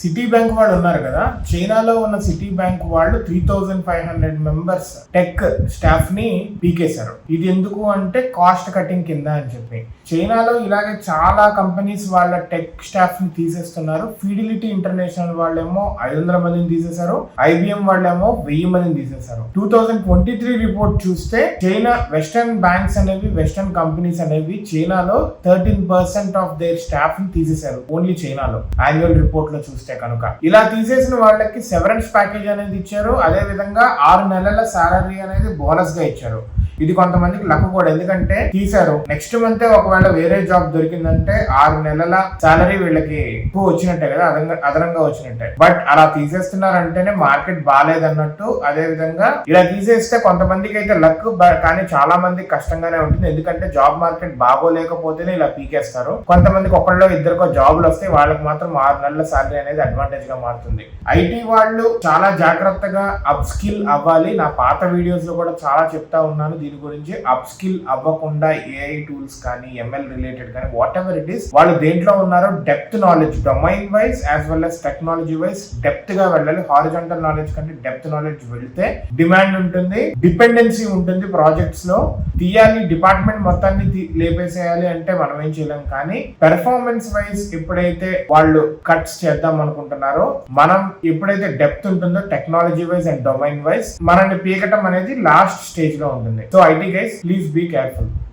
City bank వాళ్ళు ఉన్నారు కదా చైనాలో ఉన్న సిటీ బ్యాంక్ వాళ్ళు three thousand five hundred members tech స్టాఫ్ని పీకేశారు. ఇది ఎందుకు అంటే కాస్ట్ కటింగ్ కింద అని చెప్పి. చైనాలో ఇలాగే చాలా కంపెనీస్ వాళ్ళ టెక్ స్టాఫ్ని తీసేస్తున్నారు. ఫిడిలిటీ ఇంటర్నేషనల్ వాళ్ళేమో ఐదు వందల మందిని తీసేశారు. ఐబిఎం వాళ్ళేమో వెయ్యి మందిని తీసేశారు. Two thousand twenty three report చూస్తే చైనా వెస్టర్న్ బ్యాంక్స్ అనేవి వెస్టర్న్ కంపెనీస్ అనేవి చైనాలో థర్టీన్ పర్సెంట్ ఆఫ్ దేర్ స్టాఫ్ని తీసేశారు. ఓన్లీ చైనాలో. యాన్యువల్ రిపోర్ట్లో చూస్తే. కనుక. ఇలా తీసేసిన వాళ్ళకి సెవరెన్స్ ప్యాకేజ్ అనేది ఇచ్చారు. అదే విధంగా ఆరు నెలల సాలరీ అనేది బోనస్గా ఇచ్చారు. ఇది కొంతమందికి లక్ కూడా. ఎందుకంటే తీశారు. నెక్స్ట్ మంత్ ఒకవేళ వేరే జాబ్ దొరికిందంటే ఆరు నెలల సాలరీ వీళ్ళకి ఎక్కువ వచ్చినట్టే కదా అదనంగా అదనంగా వచ్చినట్టే. బట్ అలా తీసేస్తున్నారంటేనే మార్కెట్ బాగాలేదన్నట్టు అదే విధంగా ఇలా తీసేస్తే కొంతమందికి అయితే లక్ కానీ చాలా మందికి కష్టంగానే ఉంటుంది. ఎందుకంటే జాబ్ మార్కెట్ బాగోలేకపోతేనే ఇలా పీకేస్తారు. కొంతమందికి ఒకళ్ళో ఇద్దరికో జాబులు వస్తే వాళ్ళకి మాత్రం ఆరు నెలల సాలరీ అనేది అడ్వాంటేజ్గా మారుతుంది. ఐటీ వాళ్ళు చాలా జాగ్రత్తగా అప్ స్కిల్ అవ్వాలి. నా పాత వీడియోస్లో కూడా చాలా చెప్తా ఉన్నాను. దీని గురించి అప్ స్కిల్ అవ్వకుండా ఏఐ టూల్స్ కానీ ఎంఎల్ రిలేటెడ్ కానీ వాట్ ఎవర్ ఇట్ ఈస్ వాళ్ళు దేంట్లో ఉన్నారో depth knowledge domain wise as well as technology wise డెప్త్గా వెళ్ళాలి. హారిజాంటల్ నాలెడ్జ్ కంటే డెప్త్ నాలెడ్జ్ వెళ్తే డిమాండ్ ఉంటుంది డిపెండెన్సీ ఉంటుంది ప్రాజెక్ట్స్లో. తీయాలి డిపార్ట్మెంట్ మొత్తాన్ని తీ- లేపేసేయాలి అంటే మనం ఏం చేయలేం. కానీ పెర్ఫార్మెన్స్ వైజ్ ఎప్పుడైతే వాళ్ళు కట్స్ చేద్దాం అనుకుంటున్నారో మనం ఎప్పుడైతే డెప్త్ ఉంటుందో technology wise and domain wise మనల్ని పీకటం అనేది లాస్ట్ స్టేజ్లో ఉంటుంది. So so IT guys please be careful